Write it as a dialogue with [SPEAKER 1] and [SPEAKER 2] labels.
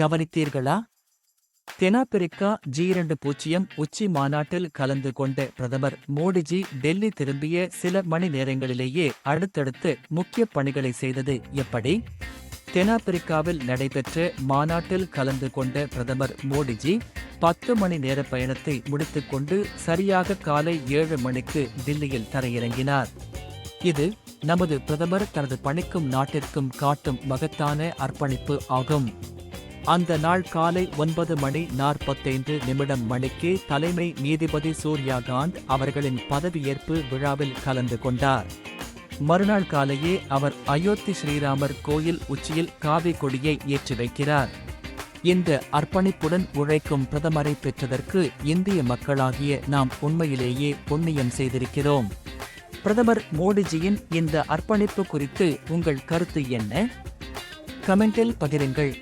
[SPEAKER 1] கவனித்தீர்களா? தென்னாப்பிரிக்கா ஜி இரண்டு பூஜ்ஜியம் உச்சி மாநாட்டில் கலந்து கொண்ட பிரதமர் மோடிஜி டெல்லி திரும்பிய சில மணி நேரங்களிலேயே அடுத்தடுத்து முக்கிய பணிகளை செய்தது எப்படி? தென்னாப்பிரிக்காவில் நடைபெற்ற மாநாட்டில் கலந்து கொண்ட பிரதமர் மோடிஜி பத்து மணி நேர பயணத்தை முடித்துக்கொண்டு சரியாக காலை ஏழு மணிக்கு தில்லியில் தரையிறங்கினார். இது நமது பிரதமர் தனது பணிக்கும் நாட்டிற்கும் காட்டும் மகத்தான அர்ப்பணிப்பு ஆகும். அந்த நாள் காலை ஒன்பது மணி நாற்பத்தைந்து நிமிடம் மணிக்கு தலைமை நீதிபதி சூர்யாகாந்த் அவர்களின் பதவியேற்பு விழாவில் கலந்து கொண்டார். மறுநாள் காலையே அவர் அயோத்தி ஸ்ரீராமர் கோயில் உச்சியில் காவி கொடியை ஏற்றி வைக்கிறார். இந்த அர்ப்பணிப்புடன் உழைக்கும் பிரதமரை பெற்றதற்கு இந்திய மக்களாகிய நாம் உண்மையிலேயே புண்ணியம் செய்திருக்கிறோம். பிரதமர் மோடிஜியின் இந்த அர்ப்பணிப்பு குறித்து உங்கள் கருத்து என்ன? கமெண்டில் பகிருங்கள்.